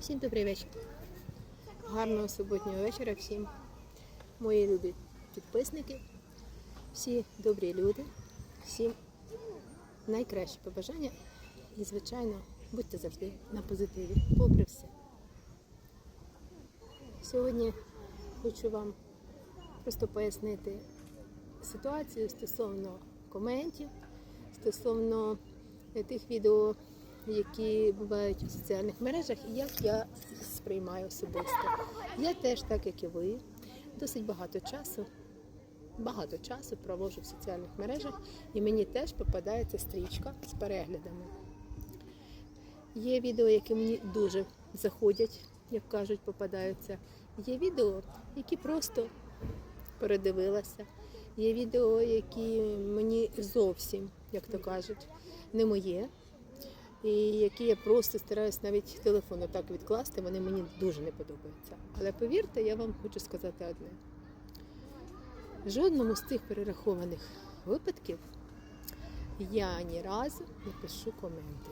Всім добрий вечір. Гарного суботнього вечора всім. Мої любі підписники, всі добрі люди, всім найкращі побажання. І, звичайно, будьте завжди на позитиві, попри все. Сьогодні хочу вам просто пояснити ситуацію стосовно коментів, стосовно тих відео, які бувають у соціальних мережах, і як я їх сприймаю особисто. Я теж, так як і ви, досить багато часу, багато часу проводжу в соціальних мережах, і мені теж попадається стрічка з переглядами. Є відео, які мені дуже заходять, як кажуть, попадаються. Є відео, які просто передивилася. Є відео, які мені зовсім, як то кажуть, не моє. І які я просто стараюсь навіть телефон так відкласти, вони мені дуже не подобаються. Але повірте, я вам хочу сказати одне: жодному з цих перерахованих випадків я ні разу не пишу коменти.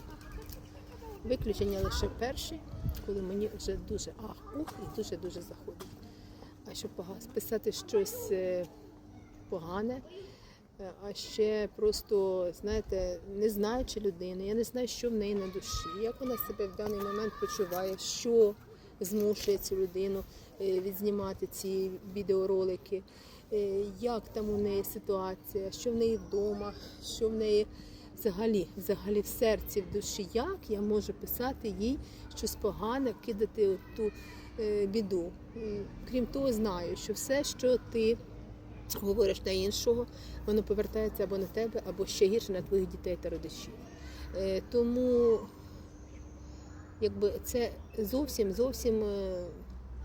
Виключення лише перші, коли мені вже дуже ах, ух і дуже-дуже заходить. А щоб писати щось е, погане, а ще просто, знаєте, не знаючи людини, я не знаю, що в неї на душі, як вона себе в даний момент почуває, що змушує цю людину е, відзнімати ці відеоролики, е, як там у неї ситуація, що в неї вдома, що в неї взагалі, взагалі в серці, в душі, як я можу писати їй щось погане, кидати ту е, біду. Крім того, знаю, що все, що ти говориш на іншого, воно повертається або на тебе, або ще гірше на твоїх дітей та родичів. Е, Тому якби це зовсім зовсім е,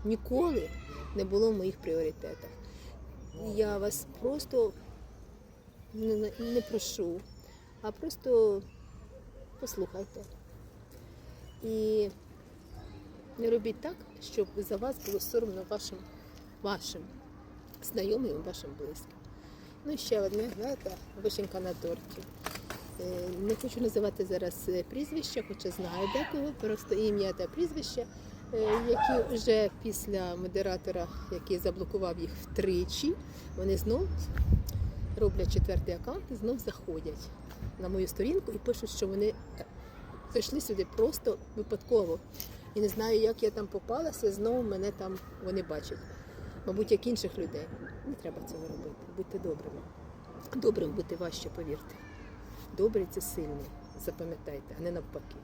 ніколи не було в моїх пріоритетах. Я вас просто не, прошу, а просто послухайте. І не робіть так, щоб за вас було соромно вашим, вашим знайомим, вашим близьким. Ну і ще одне, знаєте, вишенька на торті. Е, Не хочу називати зараз е, прізвища, хоча знаю декого, просто ім'я та прізвище, е, які вже після модератора, який заблокував їх втричі, вони знов роблять четвертий аккаунт і знов заходять на мою сторінку і пишуть, що вони прийшли сюди просто випадково. І не знаю, як я там попалася, знову мене там вони бачать. Мабуть, як інших людей. Не треба цього робити. Будьте добрими. Добрим бути важче, повірте. Добрий це сильний, запам'ятайте, а не навпаки.